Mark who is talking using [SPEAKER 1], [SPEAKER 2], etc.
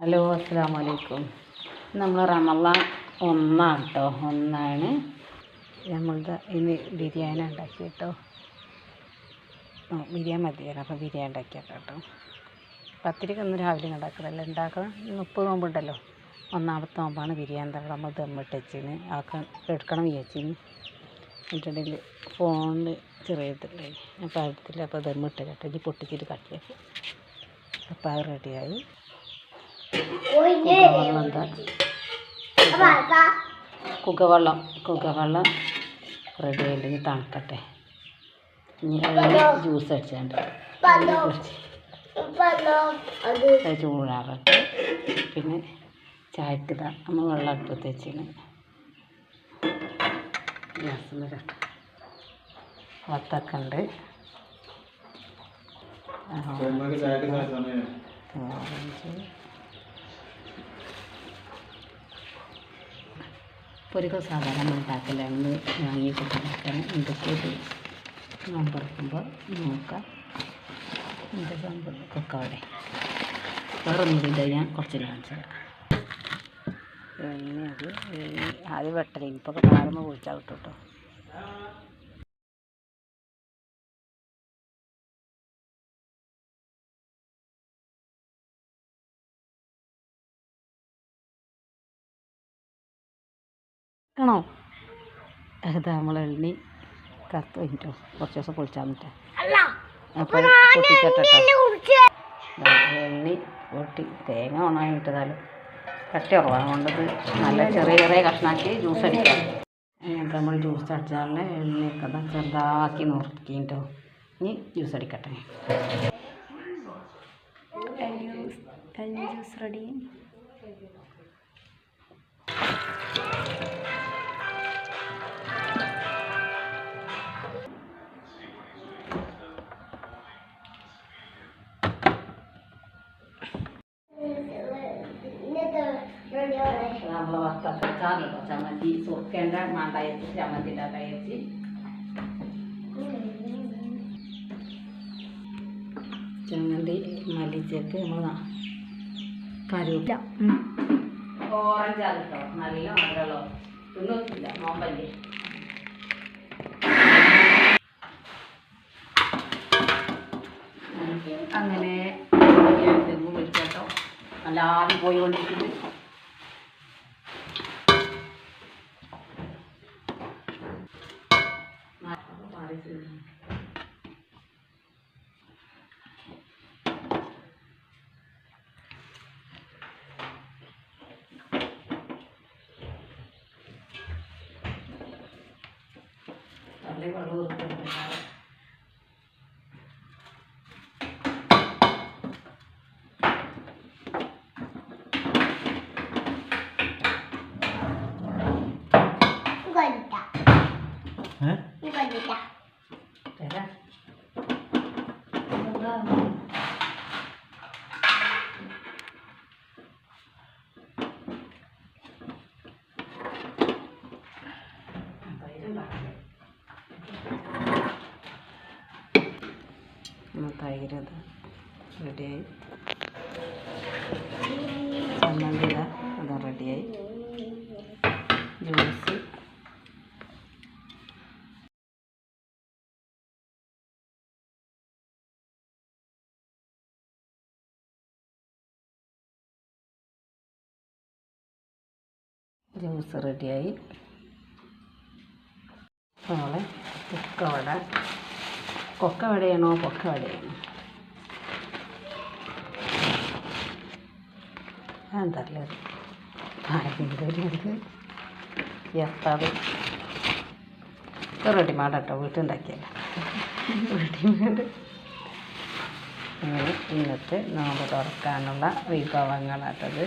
[SPEAKER 1] Hello അസ്സാം വലൈക്കും നമ്മൾ റമളാൻ ഒന്നാണ് കേട്ടോ ഒന്നാണ്. നമ്മളുടെ ഇനി ബിരിയാണി ഉണ്ടാക്കി കേട്ടോ ആ, ബിരിയാണി മതിയാണ് അപ്പോൾ ബിരിയാണി ഉണ്ടാക്കിയേക്കാം കേട്ടോ പത്തിരിക്ക് ഒന്ന് രാവിലെ ഉണ്ടാക്കണമല്ലോ ഉണ്ടാക്കണം മുപ്പത് നോമ്പുണ്ടല്ലോ. ഒന്നാമത്തെ നോമ്പാണ് ബിരിയാണി. തന്നെ നമ്മൾ ദമ്മിട്ട് വെച്ചിന് ആക്കാൻ എടുക്കണം വിചാരിച്ചിന്. എന്നിട്ടുണ്ടെങ്കിൽ ഫോണിൽ ചെറിയ അപ്പോൾ അടുത്തില്ല അപ്പോൾ ദമ്മിട്ട് കേട്ടോ ഇനി പൊട്ടിച്ചിട്ട് കട്ടിയാക്കി അപ്പോൾ അത് റെഡിയായി കുകവെള്ളം എന്താ കുകവെള്ളം കുകവെള്ളം റെഡി ഇനി തണുക്കട്ടെ ഇനി ജ്യൂസ് അടിച്ചാണ്ട്. അത് ചൂടാറട്ടെ. പിന്നെ ചായക്ക് ഇതാ നമ്മൾ വെള്ളം അടുപ്പത്ത് വെച്ചിന് ഗ്യാസ് വരട്ടെ വത്തൊക്കെ ഉണ്ട്. ഓറഞ്ച് പൊരികൾ സാധാരണ ഉണ്ടാക്കലാണ് വാങ്ങി കൊടുക്കണം. എന്തൊക്കെ നോമ്പറക്കുമ്പോൾ നോക്കാം. എന്റെ സംഭവമൊക്കെ അവിടെ. വേറെ ഒന്നുമില്ല ഞാൻ കുറച്ച് കാണിച്ചു തരാം അത് ആദ്യം വെട്ടലേ. ഇപ്പോൾ കാറുമ്പോൾ കുഴിച്ചാൽ കിട്ടും കേട്ടോ ആണോ? അതാ നമ്മൾ എണ്ണി കറുത്ത് കഴിഞ്ഞിട്ടോ. കുറച്ച് ദിവസം പൊളിച്ചാൽ അപ്പോൾ എണ്ണി പൊട്ടി. തേങ്ങ ഉണങ്ങിട്ടതാലും കട്ടി കുറവാണ് കൊണ്ടത് നല്ല ചെറിയ ചെറിയ കഷ്ണാക്കി ജ്യൂസ് അടിക്കാം. എന്നിട്ട് നമ്മൾ ജ്യൂസ് അടിച്ചാലുള്ള എണ്ണയൊക്കെ ചെറുതാക്കി നുറുക്കിട്ടോ ഇനി ജ്യൂസ് അടിക്കട്ടെ. ജ്യൂസ് റെഡി നമ്മൾ വറുത്തൊക്കെ വെച്ചാണല്ലോ ചമ്മന്തി സുർക്കേണ്ട മാണ്ടായച്ച് ചമ്മന്തി ഉണ്ടാക്കി ചമ്മന്തി മല്ലിച്ചേക്ക് നമ്മൾ കരുവില്ല ഓറഞ്ച് ആണ് നല്ല മധുരമുള്ളോ തിന്നൊത്തില്ല നോമ്പല്ലേ? അങ്ങനെ വിളിക്കട്ടോ നല്ല ആദ്യം പോയിക്കൊണ്ടിരിക്കുന്നത് തരാം തൈര് ഇത് റെഡിയായി. ചമ്മന്തി ഇതാ അത് റെഡിയായി. ജ്യൂസ്. ജ്യൂസ് റെഡിയായി. നമ്മളെ കൊക്കവട. കൊക്കവടയാണോ പൊക്കവടയാണോ എന്തല്ലേ ആരെങ്കിലും എത്താതെ. റെഡിമേഡ് വീട്ടുണ്ടാക്കിയല്ല റെഡിമേഡ്. ഇന്നത്തെ നോമ്പ് തുറക്കാനുള്ള വിഭവങ്ങളാട്ടത്.